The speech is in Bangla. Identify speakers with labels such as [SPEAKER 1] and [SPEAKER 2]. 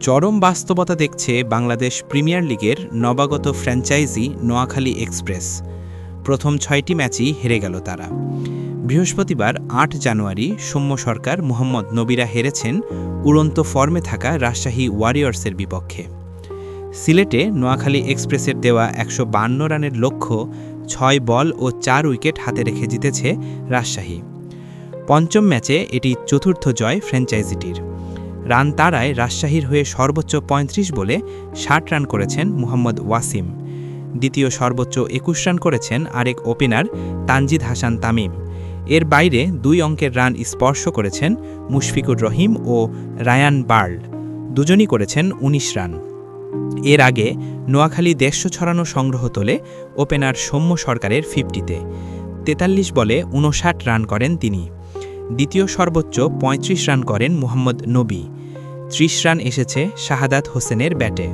[SPEAKER 1] চরম বাস্তবতা দেখছে বাংলাদেশ প্রিমিয়ার লিগের নবাগত ফ্র্যাঞ্চাইজি নোয়াখালী এক্সপ্রেস। প্রথম ছয়টি ম্যাচই হেরে গেল তারা। বৃহস্পতিবার আট জানুয়ারি সৌম্য সরকার মোহাম্মদ নবীরা হেরেছেন উড়ন্ত ফর্মে থাকা রাজশাহী ওয়ারিয়র্সের বিপক্ষে। সিলেটে নোয়াখালী এক্সপ্রেসের দেওয়া একশো রানের লক্ষ্য ছয় বল ও চার উইকেট হাতে রেখে জিতেছে রাজশাহী। পঞ্চম ম্যাচে এটি চতুর্থ জয় ফ্র্যাঞ্চাইজিটির। রান তারায় রাজশাহীর হয়ে সর্বোচ্চ ৩৫ বলে ষাট রান করেছেন মুহাম্মদ ওয়াসিম। দ্বিতীয় সর্বোচ্চ একুশ রান করেছেন আরেক ওপেনার তানজিদ হাসান তামিম। এর বাইরে দুই অঙ্কের রান স্পর্শ করেছেন মুশফিকুর রহিম ও রায়ান বার্ল। দুজনই করেছেন ১৯ রান। এর আগে নোয়াখালী দেড়শো ছড়ানো সংগ্রহ তোলে ওপেনার সৌম্য সরকারের ফিফটিতে। তেতাল্লিশ বলে উনষাট রান করেন তিনি। দ্বিতীয় সর্বোচ্চ ৩৫ রান করেন মোহাম্মদ নবী। ত্রিশ রান এসেছে শাহাদাত হোসেনের ব্যাটে।